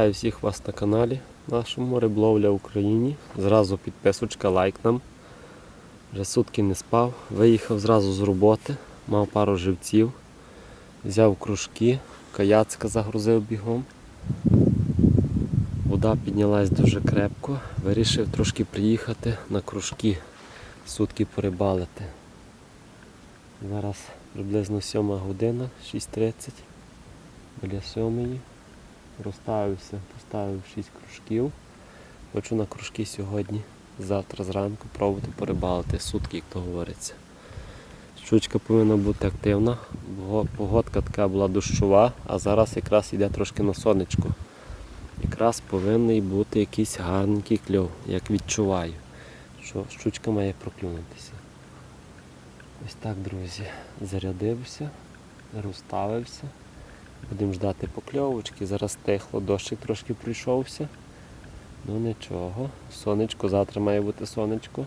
Вітаю всіх вас на каналі нашому Риболовля Україні. Зразу підписочка, лайк нам. Вже сутки не спав. Виїхав зразу з роботи, мав пару живців, взяв кружки, каяцка загрузив бігом. Вода піднялась дуже крепко. Вирішив трошки приїхати на кружки, сутки порибалити. Зараз приблизно 7 година, 6.30 біля 7. Розставився, поставив 6 кружків. Хочу на кружки сьогодні, завтра зранку пробувати порибалити сутки, як то говориться. Щучка повинна бути активна, бо погодка така була дощова, а зараз якраз йде трошки на сонечко. Якраз повинен бути якийсь гарненький кльов, як відчуваю, що щучка має проклюнутися. Ось так, друзі, зарядився, розставився. Будемо ждати покльовочки. Зараз тихло, дощик трошки прийшовся. Ну нічого. Сонечко, завтра має бути сонечко.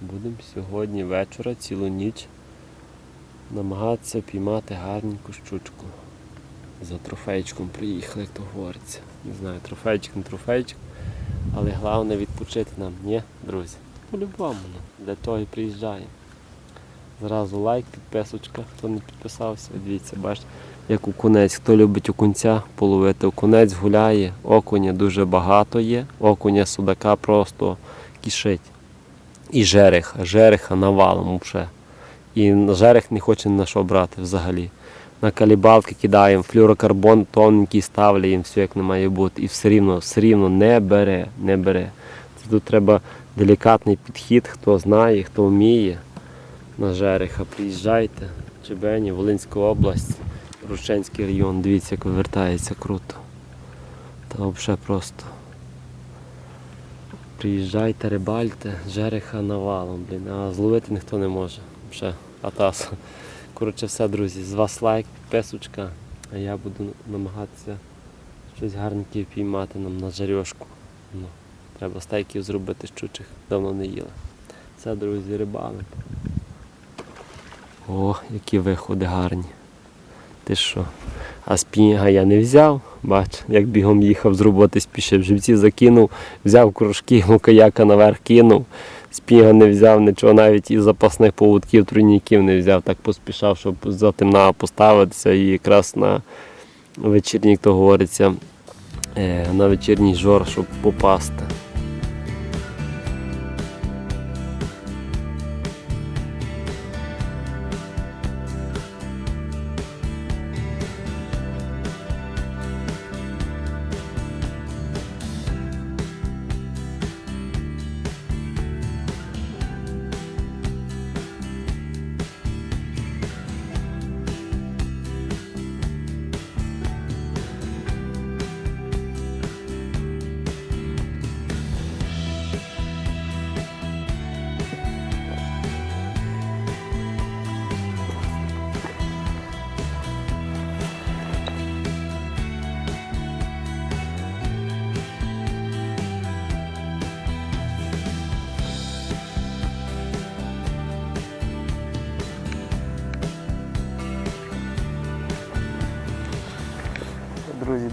Будемо сьогодні вечора, цілу ніч намагатися піймати гарненьку щучку. За трофейчиком приїхали, як то говориться. Не знаю, трофейчик, не трофейчик. Але головне відпочити нам, ні, друзі? По-любому, ну, для того і приїжджаємо. Зразу лайк, підписочка, хто не підписався, дивіться, бачите, як окунець. Хто любить окунця половити, окунець гуляє, окуня дуже багато є, окуня судака просто кишить. І жереха, жереха навалом взагалі. І жерех не хоче на що брати взагалі. На калібалки кидаємо, флюрокарбон тоненький ставляємо, все як не має бути. І все рівно, все рівно не бере, не бере. Це тут треба делікатний підхід, хто знає, хто вміє на жереха. Приїжджайте, Чебені, Волинська область, Рушенський район. Дивіться, як вивертається круто. Та взагалі просто. Приїжджайте, рибальте, жереха навалом, блін, а зловити ніхто не може. Ще атас. Коротше, все, друзі, з вас лайк, підписочка, а я буду намагатися щось гарненьке піймати нам на жарьошку. Ну, треба стейків зробити щучих, давно не їли. Все, друзі, рибали. О, які виходи гарні. Ти що? А спінга я не взяв. Бач, як бігом їхав з роботи, спішив, живці закинув, взяв кружки, каяка наверх кинув. Спінга не взяв, нічого, навіть і запасних поводків, тройніків не взяв, так поспішав, щоб затемна поставитися і якраз на вечірній, як то говориться, е, на вечірній жор, щоб попасти.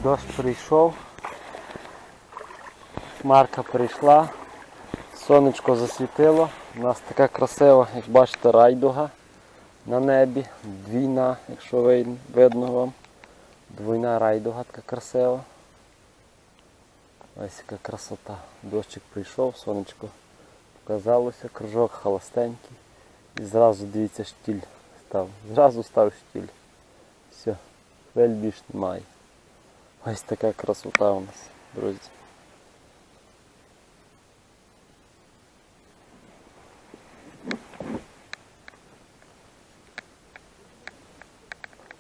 Дощ прийшов. Хмарка прийшла, сонечко засвітило. У нас така красива, як бачите, райдуга на небі. Двійна, якщо видно вам. Двойна райдуга така красива. Ось яка красота. Дощик прийшов, сонечко показалося, кружок холостенький. І зразу дивіться штіль став. Зразу став штіль. Все, хвиль більш немає. Ось така красота у нас, друзі.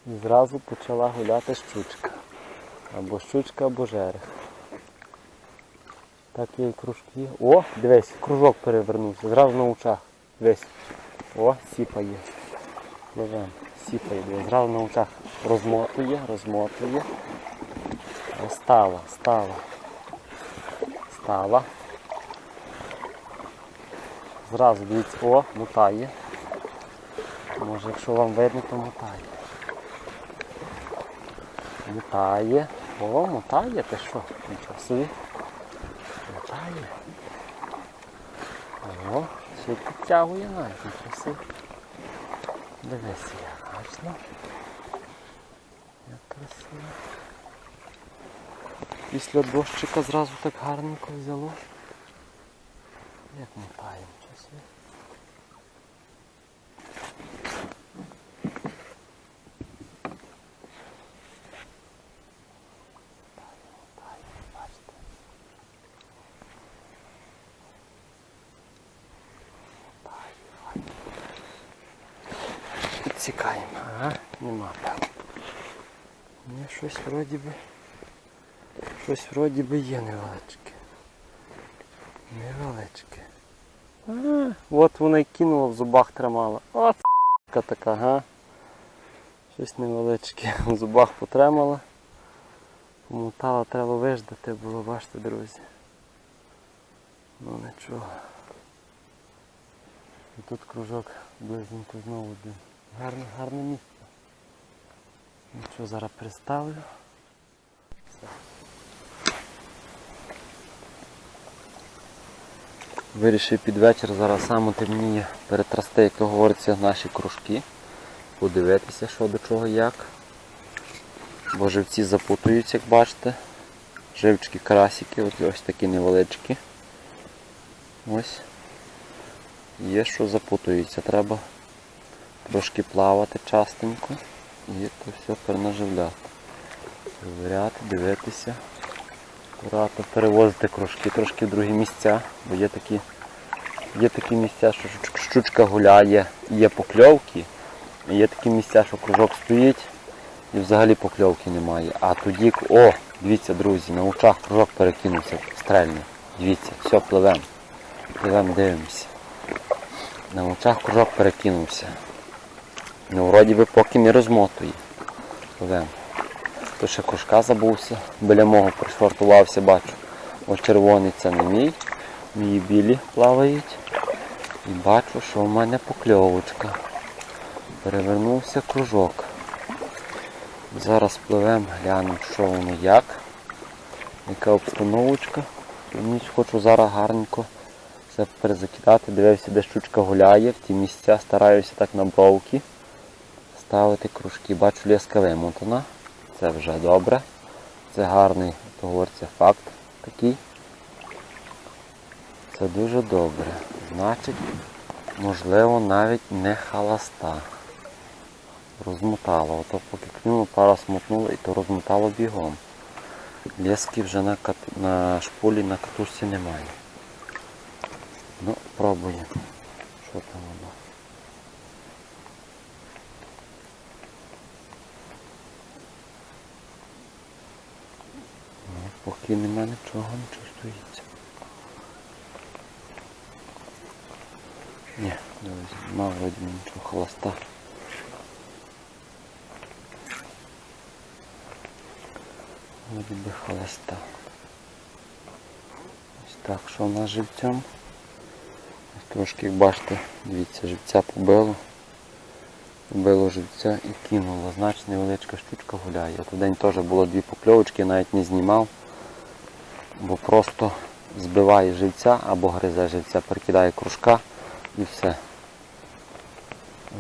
І зразу почала гуляти щучка. Або щучка, або жерех. Так є і кружки. О, дивись, кружок перевернувся, зразу на очах. Дивись. О, сіпає. Пливем. Сіпає, дивись, зразу на очах. Розмотує, розмотує. Стала, стала. Стала. Зразу дивіться, о, мутає. Може, якщо вам видно, то мутає. Мутає. О, мотає, ти що? Нічого собі. Мотає. О, ще підтягує навіть, нічого собі. Дивись, як гарно. Як красиво. Після дощика зразу так гарненько взяло. Як мотає, нічого собі. Бачите. Підсікаємо. Ага, нема певно. Ні, щось вроді би. Щось вроді би є невеличке. Невеличке. От вона й кинула в зубах тримала. От така, га. Щось невеличке в зубах потримала. Помотала, треба виждати було, бачите, друзі. Ну нічого. І тут кружок близненько знову один. Гарне, гарне місце. Нічого, зараз приставлю. Все. Вирішив під вечір зараз саме темніє перетрасти, як то говориться, наші кружки. Подивитися, що до чого як. Бо живці запутуються, як бачите. Живчики, карасики, от ось такі невеличкі. Ось. Є, що запутуються. Треба трошки плавати частенько і то все перенаживляти. Перевіряти, дивитися. Акуратно перевозити кружки трошки в другі місця, бо є такі, є такі місця, що щучка гуляє, є покльовки, є такі місця, що кружок стоїть і взагалі покльовки немає. А тоді, о, дивіться, друзі, на очах кружок перекинувся, стрельний. Дивіться, все, пливемо. Пливемо, дивимося. На очах кружок перекинувся. Ну, вроді би поки не розмотує. Пливемо. То ще кружка забувся. Біля мого пришвартувався, бачу. Ось червоний це не мій. Мої білі плавають. І бачу, що в мене покльовочка. Перевернувся кружок. Зараз пливемо, глянемо, що воно як. Яка обстановочка. Ніч хочу зараз гарненько все перезакидати. Дивився, де щучка гуляє, в ті місця стараюся так на бровки ставити кружки. Бачу, леска вимотана. Це вже добре. Це гарний, то говориться, факт такий. Це дуже добре. Значить, можливо, навіть не халаста. Розмотало. Ото поки клюнуло, пара смутнула і то розмотало бігом. Лески вже на, кат... на шпулі на катушці немає. Ну, пробуємо. Що там воно? Ну, поки нема нічого, нічого стоїться. Ні, нема вроді нічого холоста. Вроді би холоста. Ось так, що у нас живцем? Ось Трошки, як бачите, дивіться, живця побило. Побило живця і кинуло. Значить невеличка штучка гуляє. В день теж було дві покльовочки, навіть не знімав, бо просто збиває живця або гризе живця, перекидає кружка і все.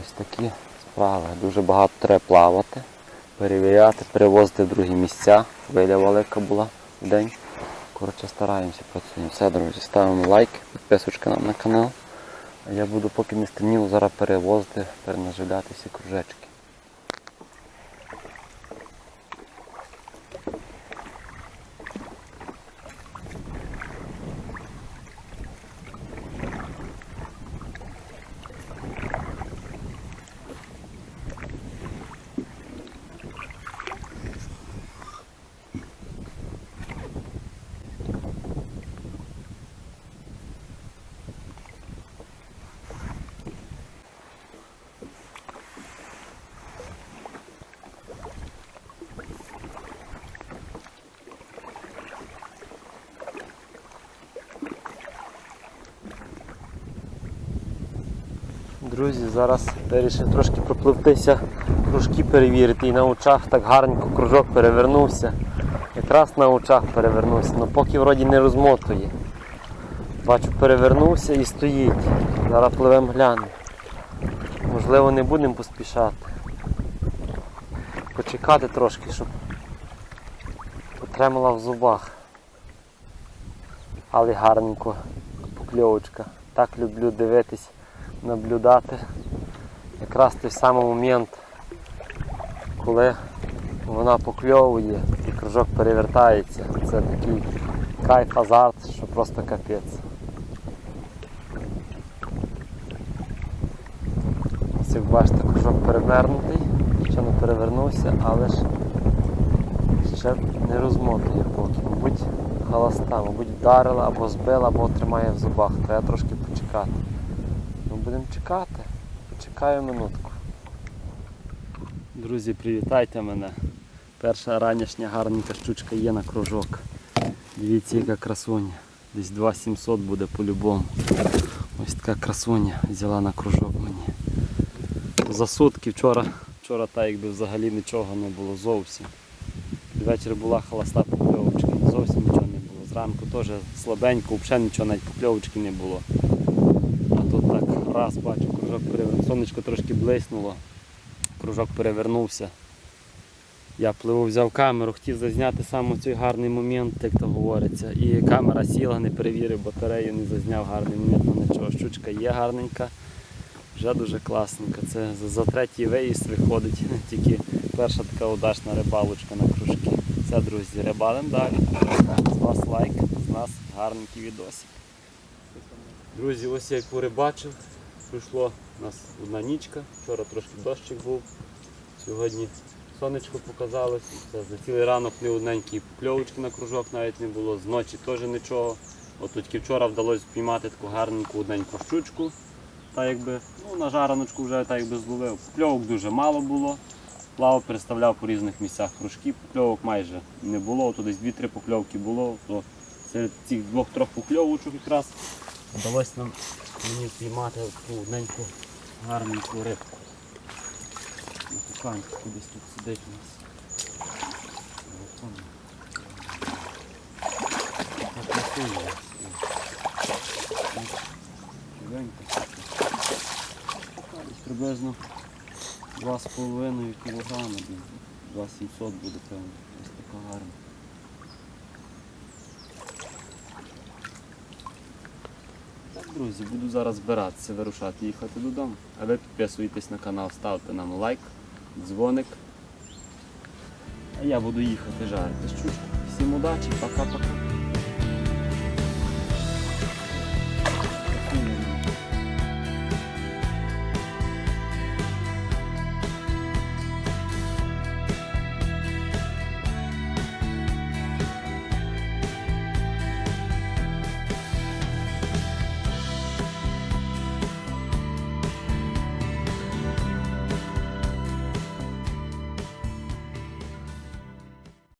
Ось такі справи. Дуже багато треба плавати, перевіряти, перевозити в другі місця. Хвиля велика була в день. Коротше, стараємося працюємо. Все, друзі, ставимо лайк, підписочка нам на канал. Я буду, поки не стемніло, зараз перевозити, перенаживляти всі кружечки. Друзі, зараз вирішив трошки пропливтися, кружки перевірити і на очах так гарненько кружок перевернувся. Якраз на очах перевернувся, але поки вроді не розмотує. Бачу, перевернувся і стоїть. Зараз пливемо глянемо. Можливо, не будемо поспішати. Почекати трошки, щоб потримала в зубах. Але гарненько покльовочка. Так люблю дивитись, наблюдати. Якраз той самий момент, коли вона покльовує і кружок перевертається. Це такий кайф азарт, що просто капець. Ось як бачите, кружок перевернутий, ще не перевернувся, але ж ще не розмотує поки. Мабуть, холоста, мабуть, вдарила або збила, або тримає в зубах. Треба трошки почекати. Будемо чекати. Почекаю минутку. Друзі, привітайте мене. Перша ранішня гарненька щучка є на кружок. Дивіться, яка красуня. Десь 2700 буде по-любому. Ось така красуня взяла на кружок мені. За сутки вчора, вчора та якби взагалі нічого не було зовсім. Ввечері була холоста покльовочка, зовсім нічого не було. Зранку теж слабенько, взагалі нічого навіть покльовочки не було. Раз бачу, кружок перевернувся. Сонечко трошки блиснуло, кружок перевернувся. Я пливу, взяв камеру, хотів зазняти саме цей гарний момент, як то говориться. І камера сіла, не перевірив батарею, не зазняв гарний момент, ну нічого. Щучка є гарненька, вже дуже класненька. Це за, за третій виїзд виходить, тільки перша така удачна рибалочка на кружки. Все, друзі, рибалим далі. З вас лайк, з нас гарненький відосик. Друзі, ось я як порибачив. Пройшло у нас одна нічка, вчора трошки дощик був. Сьогодні сонечко показалось. За цілий ранок не одненькі покльовочки на кружок навіть не було, зночі теж нічого. От тільки вчора вдалося піймати таку гарненьку одненьку щучку. Та якби, ну, на жараночку вже так якби зловив. Покльовок дуже мало було. Плавав, переставляв по різних місцях кружки, покльовок майже не було, то десь 2-3 покльовки було. То серед цих двох-трьох покльовочок якраз вдалося нам мені піймати таку одненьку гарненьку рибку. Куканка кудись тут сидить у нас. Вон. Так красиво у нас. Живенька. Така Десь приблизно 2,5 кілограми, 2700 буде певно. Ось така гарна. Друзі, буду зараз збиратися, вирушати, їхати додому. А ви підписуйтесь на канал, ставте нам лайк, дзвоник. А я буду їхати жарити щучку. Всім удачі, пока-пока.